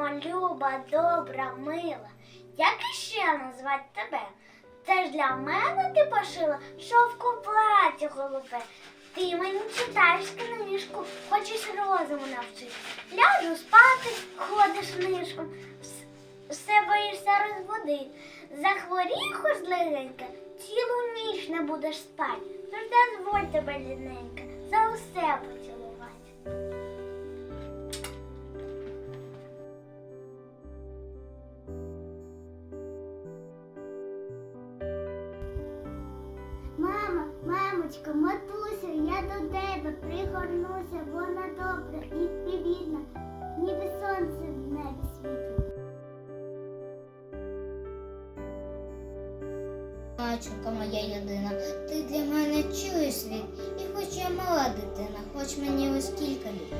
люба, добра, мила. Як іще назвати тебе? Це ж для мене ти пошила шовку плаття голубе. Ти мені читаєш книжку, хочеш розуму навчити. Ляжу спати, ходиш нишком, все боїшся розбудити. Захворій хоч злегенька, цілу ніч не будеш спати. Тож дозволь тебе ліненька, за усе поцілувати. Мамочка, матуся, я до тебе пригорнуся, вона добра і привітна, ніби сонце в небі світить. Маченька моя єдина, ти для мене чуєш світ, і хоч я мала дитина, хоч мені ось кілька літ,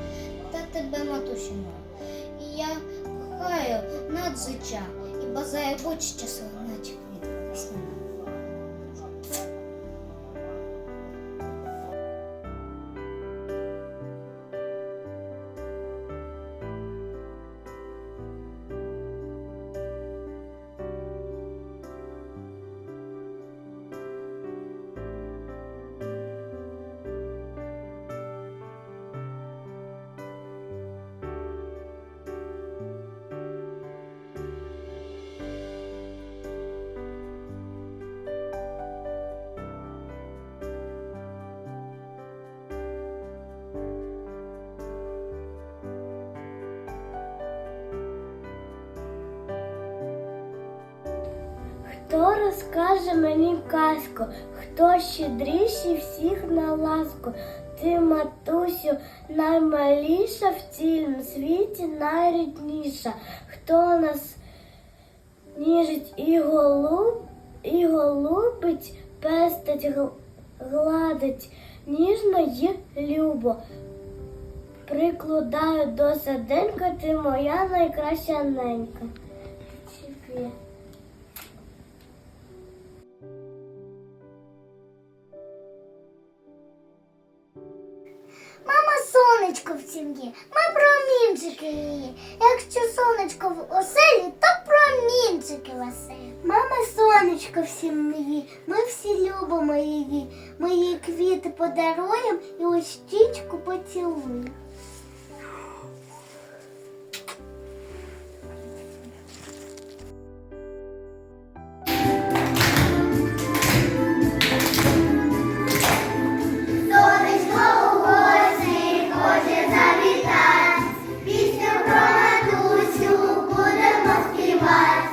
та тебе, матусю моя, і я кохаю над життя, і бажаю будь щасливим, наче квітка весняна. Хто розкаже мені казку, хто щедріший всіх на ласку? Ти, матусю, наймаліша в цілім світі найрідніша. Хто нас ніжить і голуб, і голубить, пестить, гладить ніжно й любо. Прикладаю до саденька, ти моя найкраща ненька. Сонечко в сім'ї, ми промінчики її. Якщо сонечко в оселі, то промінчики в оселі. Мама сонечко в сім'ї, ми всі любимо її. Ми їй квіти подаруємо і у щічку поцілуємо. Bye.